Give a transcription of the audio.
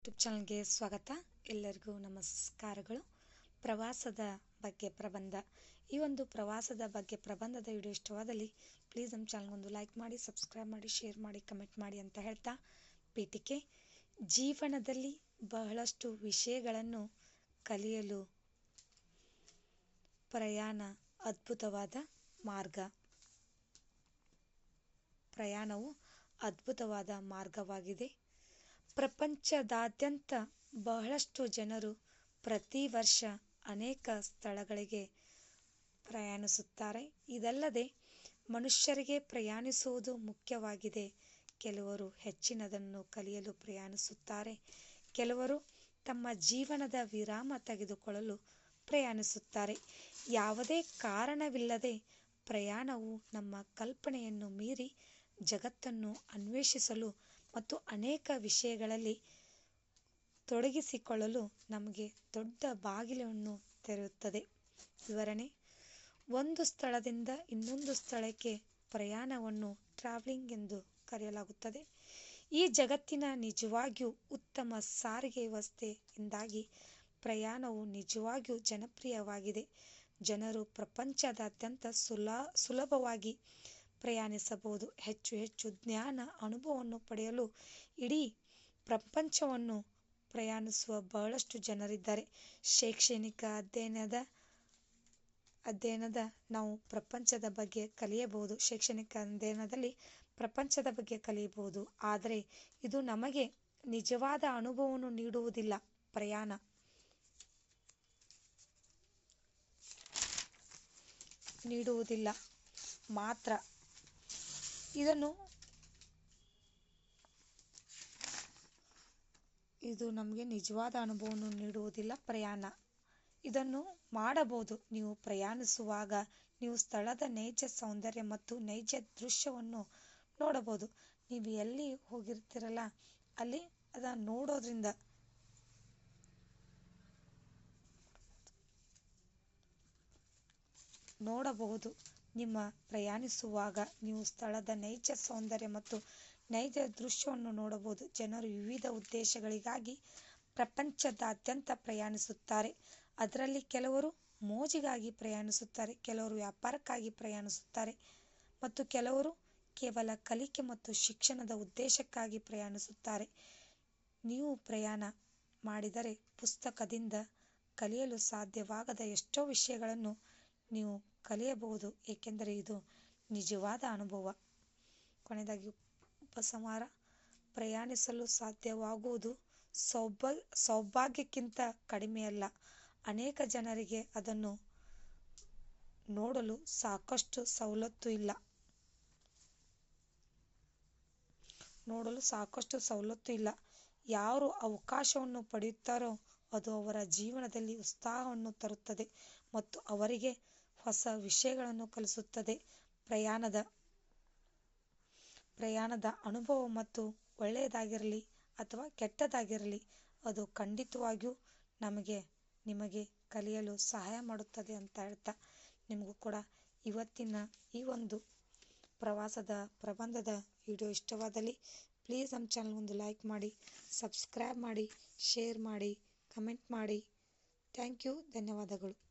YouTube ಚಾನಲ್ಗೆ ಸ್ವಾಗತ. ಎಲ್ಲರಿಗೂ ನಮಸ್ಕಾರಗಳು. ಪ್ರವಾಸದ ಬಗ್ಗೆ ಪ್ರಬಂಧ. ಈ ಒಂದು ಪ್ರವಾಸದ ಬಗ್ಗೆ ಪ್ರಬಂಧದ ವಿಡಿಯೋ ಇಷ್ಟವಾದಲ್ಲಿ ಪ್ಲೀಸ್ ನಮ್ಮ ಚಾನಲ್ಗೊಂದು ಲೈಕ್ ಮಾಡಿ, ಸಬ್ಸ್ಕ್ರೈಬ್ ಮಾಡಿ, ಶೇರ್ ಮಾಡಿ, ಕಮೆಂಟ್ ಮಾಡಿ ಅಂತ ಹೇಳ್ತಾ ಪೀಠಿಕೆ. ಜೀವನದಲ್ಲಿ ಬಹಳಷ್ಟು ವಿಷಯಗಳನ್ನು ಕಲಿಯಲು ಪ್ರಯಾಣ ಅದ್ಭುತವಾದ ಮಾರ್ಗ. ಪ್ರಯಾಣವು ಅದ್ಭುತವಾದ ಮಾರ್ಗವಾಗಿದೆ. ಪ್ರಪಂಚದಾದ್ಯಂತ ಬಹಳಷ್ಟು ಜನರು ಪ್ರತಿ ವರ್ಷ ಅನೇಕ ಸ್ಥಳಗಳಿಗೆ ಪ್ರಯಾಣಿಸುತ್ತಾರೆ. ಇದಲ್ಲದೆ, ಮನುಷ್ಯರಿಗೆ ಪ್ರಯಾಣಿಸುವುದು ಮುಖ್ಯವಾಗಿದೆ. ಕೆಲವರು ಹೆಚ್ಚಿನದನ್ನು ಕಲಿಯಲು ಪ್ರಯಾಣಿಸುತ್ತಾರೆ. ಕೆಲವರು ತಮ್ಮ ಜೀವನದ ವಿರಾಮ ತೆಗೆದುಕೊಳ್ಳಲು ಪ್ರಯಾಣಿಸುತ್ತಾರೆ. ಯಾವುದೇ ಕಾರಣವಿಲ್ಲದೆ ಪ್ರಯಾಣವು ನಮ್ಮ ಕಲ್ಪನೆಯನ್ನು ಮೀರಿ ಜಗತ್ತನ್ನು ಅನ್ವೇಷಿಸಲು ಮತ್ತು ಅನೇಕ ವಿಷಯಗಳಲ್ಲಿ ತೊಡಗಿಸಿಕೊಳ್ಳಲು ನಮಗೆ ದೊಡ್ಡ ಬಾಗಿಲನ್ನು ತೆರೆಯುತ್ತದೆ. ವಿವರಣೆ, ಒಂದು ಸ್ಥಳದಿಂದ ಇನ್ನೊಂದು ಸ್ಥಳಕ್ಕೆ ಪ್ರಯಾಣವನ್ನು ಟ್ರಾವೆಲಿಂಗ್ ಎಂದು ಕರೆಯಲಾಗುತ್ತದೆ. ಈ ಜಗತ್ತಿನ ನಿಜವಾಗಿಯೂ ಉತ್ತಮ ಸಾರಿಗೆ ವ್ಯವಸ್ಥೆಯಿಂದಾಗಿ ಪ್ರಯಾಣವು ನಿಜವಾಗಿಯೂ ಜನಪ್ರಿಯವಾಗಿದೆ. ಜನರು ಪ್ರಪಂಚದಾದ್ಯಂತ ಸುಲ, ಸುಲಭವಾಗಿ ಪ್ರಯಾಣಿಸಬಹುದು. ಹೆಚ್ಚು ಹೆಚ್ಚು ಜ್ಞಾನ, ಅನುಭವವನ್ನು ಪಡೆಯಲು ಇಡೀ ಪ್ರಪಂಚವನ್ನು ಪ್ರಯಾಣಿಸುವ ಬಹಳಷ್ಟು ಜನರಿದ್ದಾರೆ. ಶೈಕ್ಷಣಿಕ ಅಧ್ಯಯನದ ಅಧ್ಯಯನದ ನಾವು ಪ್ರಪಂಚದ ಬಗ್ಗೆ ಕಲಿಯಬಹುದು. ಶೈಕ್ಷಣಿಕ ಅಧ್ಯಯನದಲ್ಲಿ ಪ್ರಪಂಚದ ಬಗ್ಗೆ ಕಲಿಯಬಹುದು. ಆದರೆ ಇದು ನಮಗೆ ನಿಜವಾದ ಅನುಭವವನ್ನು ನೀಡುವುದಿಲ್ಲ. ಪ್ರಯಾಣ. ನೀಡುವುದಿಲ್ಲ. ಮಾತ್ರ. ಇದನ್ನು ಇದು ನಮಗೆ ನಿಜವಾದ ಅನುಭವವನ್ನು ನೀಡುವುದಿಲ್ಲ, ಪ್ರಯಾಣ. ಇದನ್ನು ಮಾಡಬಹುದು. ನೀವು ಪ್ರಯಾಣಿಸುವಾಗ ನೀವು ಸ್ಥಳದ ನೈಜ ಸೌಂದರ್ಯ ಮತ್ತು ನೈಜ ದೃಶ್ಯವನ್ನು ನೋಡಬಹುದು. ನೀವು ಎಲ್ಲಿ ಹೋಗಿರ್ತೀರಲ್ಲ, ಅಲ್ಲಿ ಅದನ್ನು ನೋಡೋದ್ರಿಂದ ನೋಡಬಹುದು. ನಿಮ್ಮ ಪ್ರಯಾಣಿಸುವಾಗ ನೀವು ಸ್ಥಳದ ನೈಜ ಸೌಂದರ್ಯ ಮತ್ತು ನೈಜ ದೃಶ್ಯವನ್ನು ನೋಡಬಹುದು. ಜನರು ವಿವಿಧ ಉದ್ದೇಶಗಳಿಗಾಗಿ ಪ್ರಪಂಚದಾದ್ಯಂತ ಪ್ರಯಾಣಿಸುತ್ತಾರೆ. ಅದರಲ್ಲಿ ಕೆಲವರು ಮೋಜಿಗಾಗಿ ಪ್ರಯಾಣಿಸುತ್ತಾರೆ, ಕೆಲವರು ವ್ಯಾಪಾರಕ್ಕಾಗಿ ಪ್ರಯಾಣಿಸುತ್ತಾರೆ ಮತ್ತು ಕೆಲವರು ಕೇವಲ ಕಲಿಕೆ ಮತ್ತು ಶಿಕ್ಷಣದ ಉದ್ದೇಶಕ್ಕಾಗಿ ಪ್ರಯಾಣಿಸುತ್ತಾರೆ. ನೀವು ಪ್ರಯಾಣ ಮಾಡಿದರೆ ಪುಸ್ತಕದಿಂದ ಕಲಿಯಲು ಸಾಧ್ಯವಾಗದ ಎಷ್ಟೋ ವಿಷಯಗಳನ್ನು ನೀವು ಕಲಿಯಬಹುದು. ಏಕೆಂದರೆ ಇದು ನಿಜವಾದ ಅನುಭವ. ಕೊನೆಯದಾಗಿ, ಉಪಸಂಹಾರ ಪ್ರಯಾಣಿಸಲು ಸಾಧ್ಯವಾಗುವುದು ಸೌಭಾ, ಸೌಭಾಗ್ಯಕ್ಕಿಂತ ಕಡಿಮೆಯಲ್ಲ. ಅನೇಕ ಜನರಿಗೆ ಅದನ್ನು ನೋಡಲು ಸಾಕಷ್ಟು ಸವಲತ್ತು ಇಲ್ಲ. ನೋಡಲು ಸಾಕಷ್ಟು ಸವಲತ್ತು ಇಲ್ಲ. ಯಾರು ಅವಕಾಶವನ್ನು ಪಡೆಯುತ್ತಾರೋ ಅದು ಅವರ ಜೀವನದಲ್ಲಿ ಉತ್ಸಾಹವನ್ನು ತರುತ್ತದೆ ಮತ್ತು ಅವರಿಗೆ ಹೊಸ ವಿಷಯಗಳನ್ನು ಕಲಿಸುತ್ತದೆ. ಪ್ರಯಾಣದ ಪ್ರಯಾಣದ ಅನುಭವ ಮತ್ತು ಒಳ್ಳೆಯದಾಗಿರಲಿ ಅಥವಾ ಕೆಟ್ಟದಾಗಿರಲಿ, ಅದು ಖಂಡಿತವಾಗಿಯೂ ನಮಗೆ, ನಿಮಗೆ ಕಲಿಯಲು ಸಹಾಯ ಮಾಡುತ್ತದೆ ಅಂತ ಹೇಳ್ತಾ ನಿಮಗೂ ಕೂಡ ಇವತ್ತಿನ ಈ ಒಂದು ಪ್ರವಾಸದ ಪ್ರಬಂಧದ ವಿಡಿಯೋ ಇಷ್ಟವಾದಲ್ಲಿ ಪ್ಲೀಸ್ ನಮ್ಮ ಚಾನಲ್ ಒಂದು ಲೈಕ್ ಮಾಡಿ, ಸಬ್ಸ್ಕ್ರೈಬ್ ಮಾಡಿ, ಶೇರ್ ಮಾಡಿ, ಕಮೆಂಟ್ ಮಾಡಿ. ಥ್ಯಾಂಕ್ ಯು, ಧನ್ಯವಾದಗಳು.